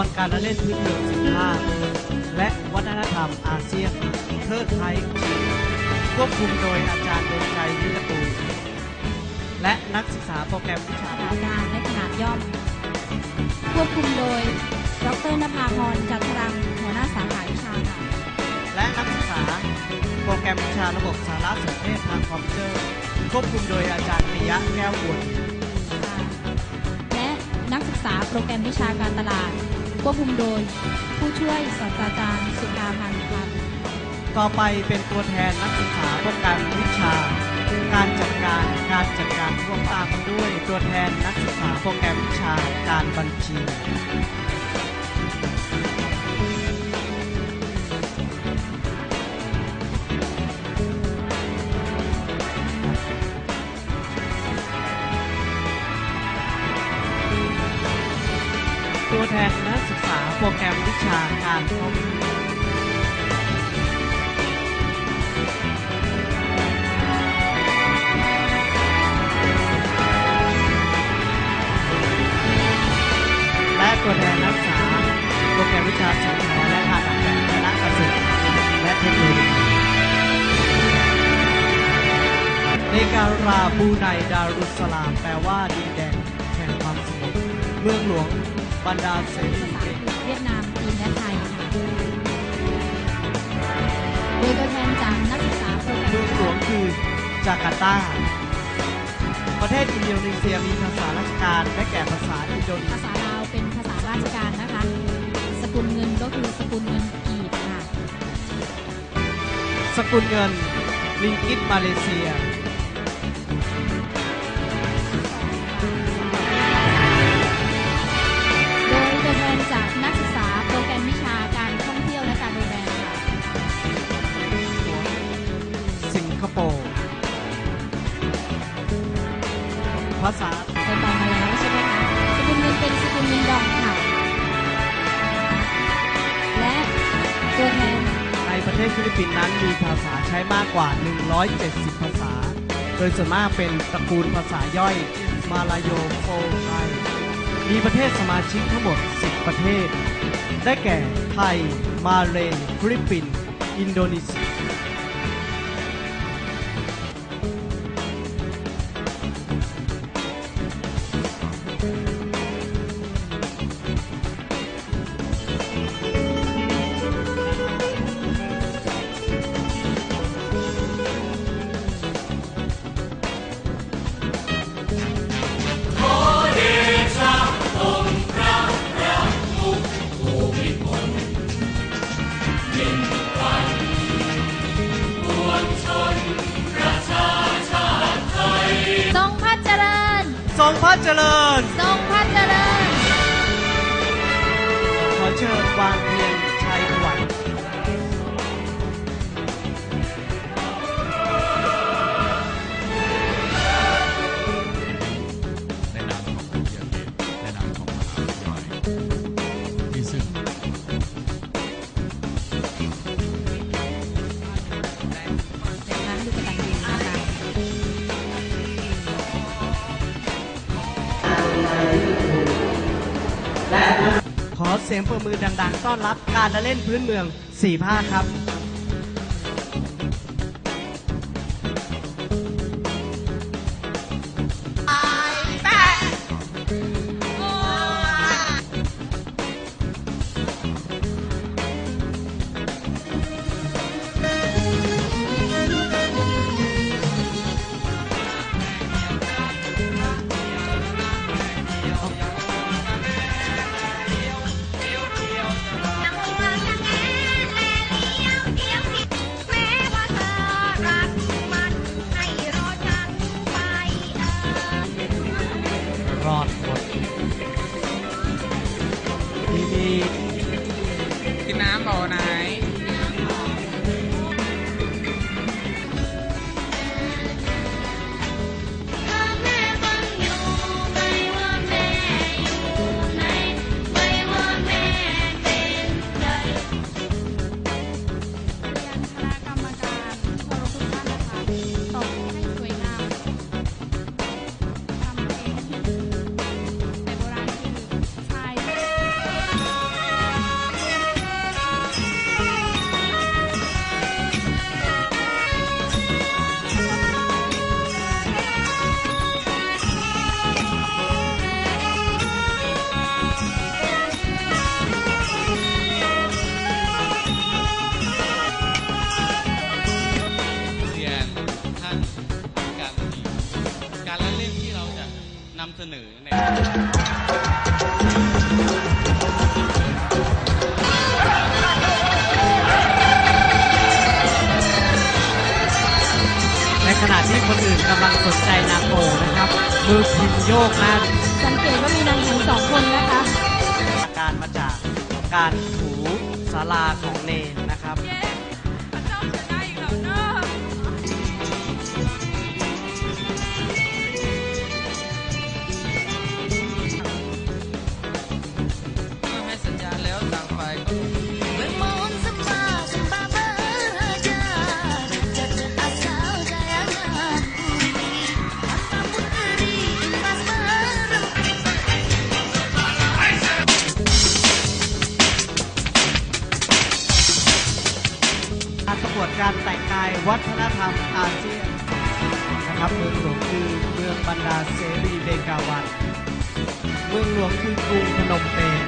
บันการละเล่นพื้นเมืองสิบห้าและวัฒนธรรมอาเซียนเทิดไทยควบคุมโดยอาจารย์เดินใจวิรกูลและนักศึกษาโปรแกรมวิชาขนาดกลางและขนาดย่อม ควบคุมโดย ดรนภาพรจันทรังหัวหน้าสาขาวิชาค่ะและนักศึกษาโปรแกรมวิชาระบบสารสนเทศทางคอมพิวเตอร์ ควบคุมโดยอาจารย์ปิยะแก้วบุญและนักศึกษาโปรแกรมวิชาการตลาด ควบคุมโดย ผู้ช่วยศาสตราจารย์สุภาพันธ์พันธ์ต่อไปเป็นตัวแทนนักศึกษาโปรแกรมวิชา การจัดการการจัดการร่วมตามด้วย ตัวแทนนักศึกษาโปรแกรมวิชาการบัญชีตัวแทน โปรแกรมวิชาการคอมพิวเตอร์และตัวแทนนักศึกษาโปรแกรมวิชาสังคมและการออกแบบคณะเกษตรและเทคโนโลยีในการราบูไนดารุสสลาม แปลว่าดินแดนแห่งความสงบเมืองหลวงบรรดาเสรี วียดนามจีนและไทยค่ะโดยตัวแทนจากนักศึกษาโปรแกรมเมืองวิหลวงคือจาการ์ตา ประเทศอินโดนีเซียมีภาษาราชการได้แก่ภาษาอินโดนีภาเซียษาลาวเป็นภาษาราชการนะคะ สกุลเงินก็คือสกุลเงินกีบค่ะ สกุลเงินลิงกิตมาเลเซีย ทศฟิลิปปินส์นั้นมีภาษาใช้มากกว่า 170 ภาษา โดยส่วนมากเป็นตระกูลภาษาย่อยมาลายโยโฟไทย มีประเทศสมาชิกทั้งหมด 10 ประเทศ ได้แก่ไทย มาเลย์ฟิลิปปินส์ อินโดนีเซีย ริ ขอเสียงปรบมือดังๆ ต้อนรับการละเล่นพื้นเมืองสี่ภาคครับ กิ ขณะที่คนอื่นกำลังสนใจนางโอนะครับ มือพิมพ์โยกหน้าสังเกตว่ามีนางหญิงสองคนนะคะอาการมาจากการถูศาลาของเนนนะครับ การแต่งกายวัฒนธรรมอาเซียนนะครับเมืองหลวงคือเมืองบรรดาเสรีเบกาวัน เมืองหลวงคือกรุงพนมเปญ